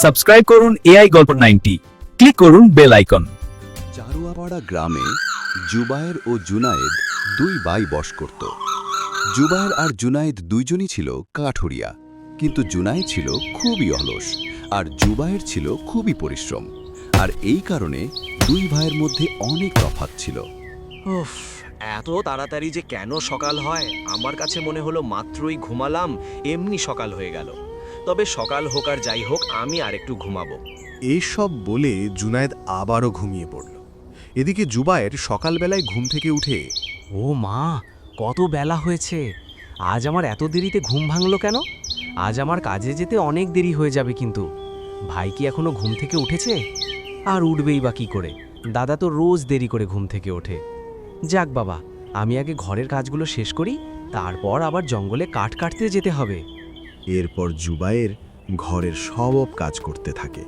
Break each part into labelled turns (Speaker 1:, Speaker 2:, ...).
Speaker 1: Subscribe করুন AI গল্প ninety. Click করুন বেল আইকন।
Speaker 2: চারুয়াপাড়া গ্রামে জুবায়ের ও জুনায়েদ দুই ভাই বস করত। জুবায়ের আর জুনায়েদ দুইজনই ছিল কাঠুরিয়া। কিন্তু জুনায়েদ ছিল খুবই অলস আর জুবায়ের ছিল খুবই পরিশ্রম। আর এই কারণে দুই ভাইয়ের মধ্যে অনেক তফাৎ ছিল।
Speaker 3: উফ এত তাড়াতাড়ি যে কেন সকাল হয় আমার কাছে মনে হলো মাত্রই ঘুমালাম এমনি সকাল হয়ে গেল। তবে সকাল হোক আর যাই হোক আমি আর একটু ঘুমাবো।
Speaker 4: এইসব বলে জুনায়েদ আবারও ঘুমিয়ে পড়ল। এদিকে জুবায়ের সকালবেলায় ঘুম থেকে উঠে
Speaker 5: ও মা কত বেলা হয়েছে। আজ আমার এত দেরিতে ঘুম ভাঙলো কেন? আজ আমার কাজে যেতে অনেক দেরি হয়ে যাবে কিন্তু। ভাই কি এখনও ঘুম থেকে উঠেছে? আর উঠবেই বা কী করে? দাদা তো রোজ দেরি করে ঘুম থেকে ওঠে। যাক বাবা আমি আগে ঘরের কাজগুলো শেষ করি তারপর আবার জঙ্গলে কাঠ কাটতে যেতে হবে।
Speaker 4: এরপর জুবায়ের ঘরের সব কাজ করতে থাকে।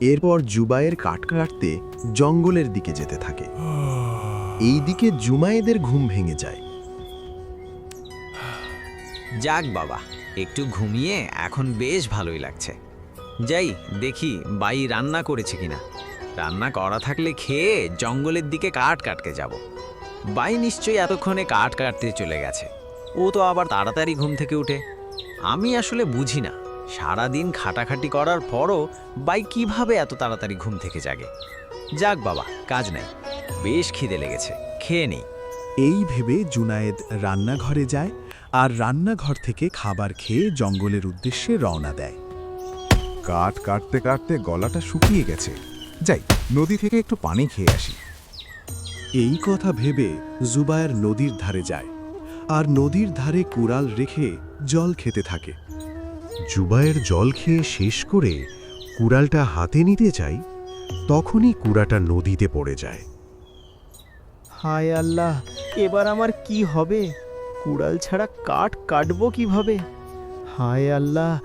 Speaker 4: এরপর জুবায়ের কাঠ কাটতে জঙ্গলের দিকে যেতে থাকে। এই দিকে জুমায়েদের ঘুম ভেঙে যায়।
Speaker 6: যাক বাবা, একটু ঘুমিয়ে এখন বেশ ভালোই লাগছে। যাই, দেখি বাই রান্না করেছে কিনা। রান্না করা থাকলে খেয়ে জঙ্গলের দিকে কাঠ কাটতে যাব। বাই নিশ্চয়ই এতক্ষণে কাঠ কাটতে চলে গেছে। ও তো আবার তাড়াতাড়ি ঘুম থেকে উঠে। আমি আসলে বুঝি না। সারাদিন খাটাখাটি করার পরও বাই কীভাবে এত তাড়াতাড়ি ঘুম থেকে জাগে? যাক বাবা কাজ নাই। বেশ খিদে লেগেছে খেয়ে নেই।
Speaker 4: এই ভেবে জুনায়েদ রান্নাঘরে যায় আর রান্নাঘর থেকে খাবার খেয়ে জঙ্গলের উদ্দেশ্যে রওনা দেয়।
Speaker 7: কাঠ কাটতে কাটতে গলাটা শুকিয়ে গেছে। যাই নদী থেকে একটু পানি খেয়ে আসি।
Speaker 4: এই কথা ভেবে জুবায়ের নদীর ধারে যায়। আর নদীর ধারে কুড়াল রেখে জল খেতে থাকে। জুবায়ের জল খেয়ে শেষ করে কুড়ালটা হাতে নিতে চাই তখনই কুড়াটা নদীতে পড়ে যায়।
Speaker 8: হায় আল্লাহ এবার আমার কি হবে? কুড়াল ছাড়া কাঠ কাটবো কীভাবে? হায় আল্লাহ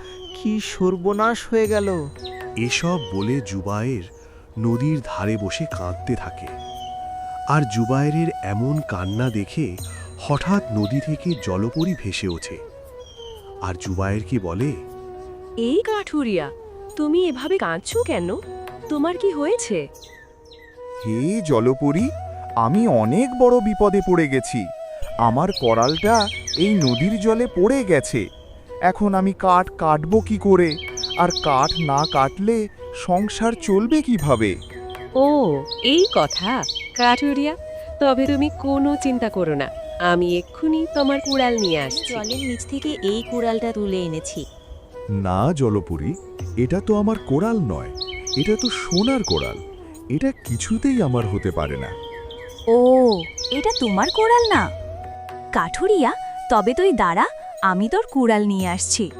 Speaker 8: কি সর্বনাশ হয়ে গেল।
Speaker 4: এসব বলে জুবায়ের নদীর ধারে বসে কাঁদতে থাকে। আর জুবায়ের এমন কান্না দেখে হঠাৎ নদী থেকে জলপরি ভেসে ওঠে। আর জুবায়েরকে বলে?
Speaker 9: এই কাঠুরিয়া তুমি এভাবে কাঁদছো কেন? তোমার কি হয়েছে?
Speaker 7: হে জলপরি আমি অনেক বড় বিপদে পড়ে গেছি। আমার করালটা এই নদীর জলে পড়ে গেছে। এখন আমি কাঠ কাটবো কি করে? আর কাঠ না কাটলে সংসার চলবে কীভাবে?
Speaker 9: ও এই কথা কাঠুরিয়া তবে তুমি কোনো চিন্তা করো না। আমি এক্ষুনি তোমার কুড়াল নিয়ে আসছি।
Speaker 10: জলের নিচ থেকে এই কুড়ালটা তুলে এনেছি।
Speaker 7: না জলপুরি এটা তো আমার কোরাল নয়। এটা তো সোনার কোরাল এটা কিছুতেই আমার হতে পারে না।
Speaker 10: ও এটা তোমার কুড়াল না। কাঠুরিয়া তবে তুই দাঁড়া আমি তোর কুড়াল নিয়ে আসছি।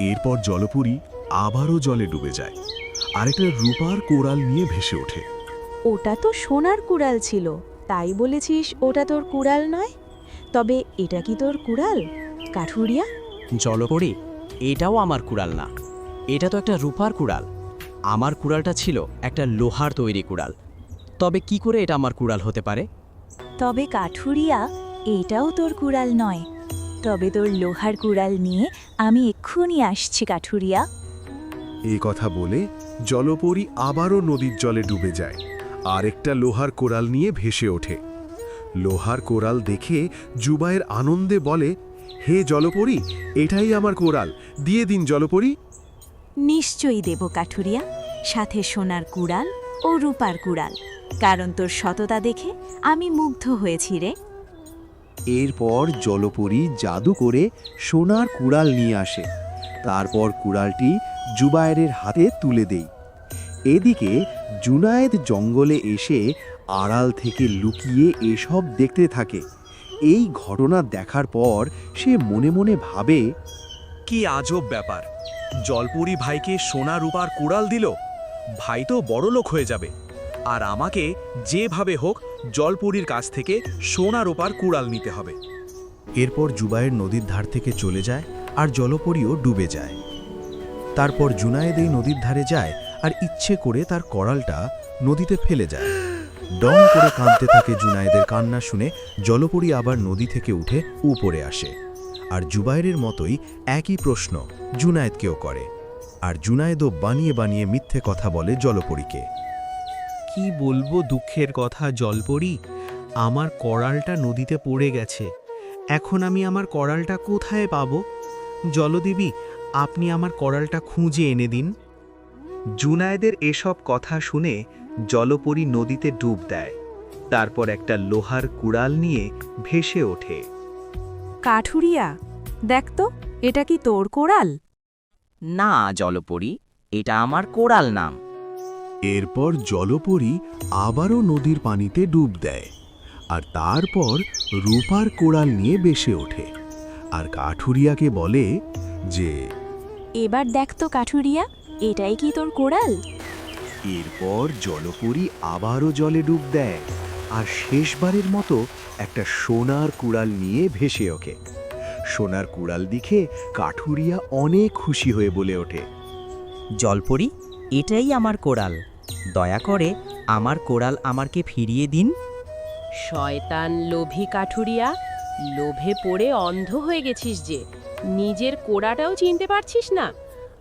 Speaker 4: এরপর জলপুরি আবারও জলে ডুবে যায়। আর একটা রূপার কোড়াল নিয়ে ভেসে ওঠে।
Speaker 10: ওটা তো সোনার কুড়াল ছিল। তাই বলেছিস ওটা তোর কুড়াল নয়? তবে এটা কি তোর কুড়াল কাঠুরিয়া?
Speaker 5: জলপরি এটাও আমার কুড়াল না। এটা তো একটা রূপার কুড়াল। আমার কুড়ালটা ছিল একটা লোহার তৈরি কুড়াল। তবে কি করে এটা আমার কুড়াল হতে পারে?
Speaker 10: তবে কাঠুরিয়া এটাও তোর কুড়াল নয়। তবে তোর লোহার কুড়াল নিয়ে আমি এক্ষুনি আসছি কাঠুরিয়া।
Speaker 4: এই কথা বলে জলপরি আবারও নদীর জলে ডুবে যায়। আর একটা লোহার কোড়াল নিয়ে ভেসে ওঠে। লোহার কোড়াল দেখে জুবায়ের আনন্দে বলে হে জলপরি এটাই আমার কোড়াল। দিয়ে দিন জলপরি।
Speaker 10: নিশ্চয়ই দেব কাঠুরিয়া সাথে সোনার কুড়াল ও রূপার কুড়াল। কারণ তোর সততা দেখে আমি মুগ্ধ হয়েছি রে।
Speaker 11: এরপর জলপরি জাদু করে সোনার কুড়াল নিয়ে আসে। তারপর কুড়ালটি জুবায়েরের হাতে তুলে দেই। এদিকে জুনায়েদ জঙ্গলে এসে আড়াল থেকে লুকিয়ে এসব দেখতে থাকে। এই ঘটনা দেখার পর সে মনে মনে ভাবে,
Speaker 3: কি আজব ব্যাপার, জলপুরি ভাইকে সোনা রূপার কুড়াল দিল? ভাই তো বড় লোক হয়ে যাবে। আর আমাকে যেভাবে হোক জলপুরির কাছ থেকে সোনা রূপার কুড়াল নিতে হবে।
Speaker 4: এরপর জুবায়ের নদীর ধার থেকে চলে যায় আর জলপরিও ডুবে যায়। তারপর জুনায়েদ এই নদীর ধারে যায় আর ইচ্ছে করে তার করালটা নদীতে ফেলে যায়। ডং করে কাঁদতে থাকে জুনায়েদের কান্না শুনে জলপরি আবার নদী থেকে উঠে উপরে আসে। আর জুবায়ের মতোই একই প্রশ্ন জুনায়েদকেও করে। আর জুনায়েদও বানিয়ে বানিয়ে মিথ্যে কথা বলে জলপরীকে।
Speaker 8: কি বলব দুঃখের কথা জলপরি? আমার করালটা নদীতে পড়ে গেছে। এখন আমি আমার করালটা কোথায় পাবো? জলদেবী, আপনি আমার করালটা খুঁজে এনে দিন।
Speaker 12: জুনায়েদের এসব কথা শুনে জলপরী নদীতে ডুব দেয়। তারপর একটা লোহার কুড়াল নিয়ে ভেসে ওঠে।
Speaker 10: কাঠুরিয়া দেখ তো এটা কি তোর কোড়াল?
Speaker 5: না জলপরি এটা আমার কোড়াল নাম।
Speaker 4: এরপর জলপরী আবারও নদীর পানিতে ডুব দেয় আর তারপর রূপার কোড়াল নিয়ে বেসে ওঠে আর কাঠুরিয়াকে বলে যে
Speaker 10: এবার দেখ তো কাঠুরিয়া এটাই কি তোর কোড়াল?
Speaker 11: এরপর জলপরী আবারও জলে ডুব দেয় আর শেষবারের মতো একটা সোনার কুড়াল নিয়ে ভেসে ওঠে। সোনার কুড়াল দেখে কাঠুরিয়া অনেক খুশি হয়ে বলে ওঠে
Speaker 5: জলপরি এটাই আমার কোড়াল। দয়া করে আমার কোড়াল আমাকে ফিরিয়ে দিন।
Speaker 9: শয়তান লোভী কাঠুরিয়া লোভে পড়ে অন্ধ হয়ে গেছিস যে নিজের কোড়াটাও চিনতে পারছিস না।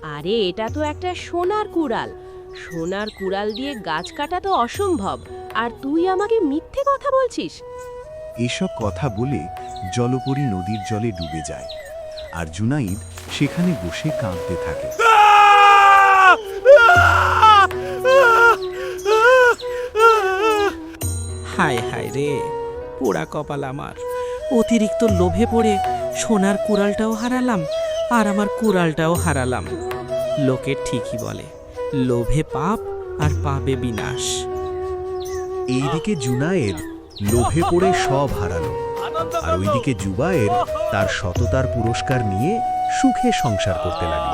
Speaker 9: আরে এটা তো একটা সোনার কুড়াল। সোনার কুড়াল দিয়ে গাছ কাটা তো অসম্ভব। আর তুই আমাকে মিথ্যে কথা বলছিস?
Speaker 4: এসব কথা বলে জলপরী নদীর জলে ডুবে যায়। আর জুনাইদ সেখানে বসে কাঁদতে থাকে।
Speaker 8: হায় হায় রে পোড়া কপাল আমার। অতিরিক্ত লোভে পড়ে সোনার কুড়ালটাও হারালাম আর আমার কুড়ালটাও হারালাম। লোকে ঠিকই বলে, লোভে পাপ আর পাপে বিনাশ।
Speaker 4: এইদিকে জুনায়েদ লোভে পড়ে সব হারালো, আর ওইদিকে জুবায়ের তার সততার পুরস্কার নিয়ে সুখে সংসার করতে লাগল।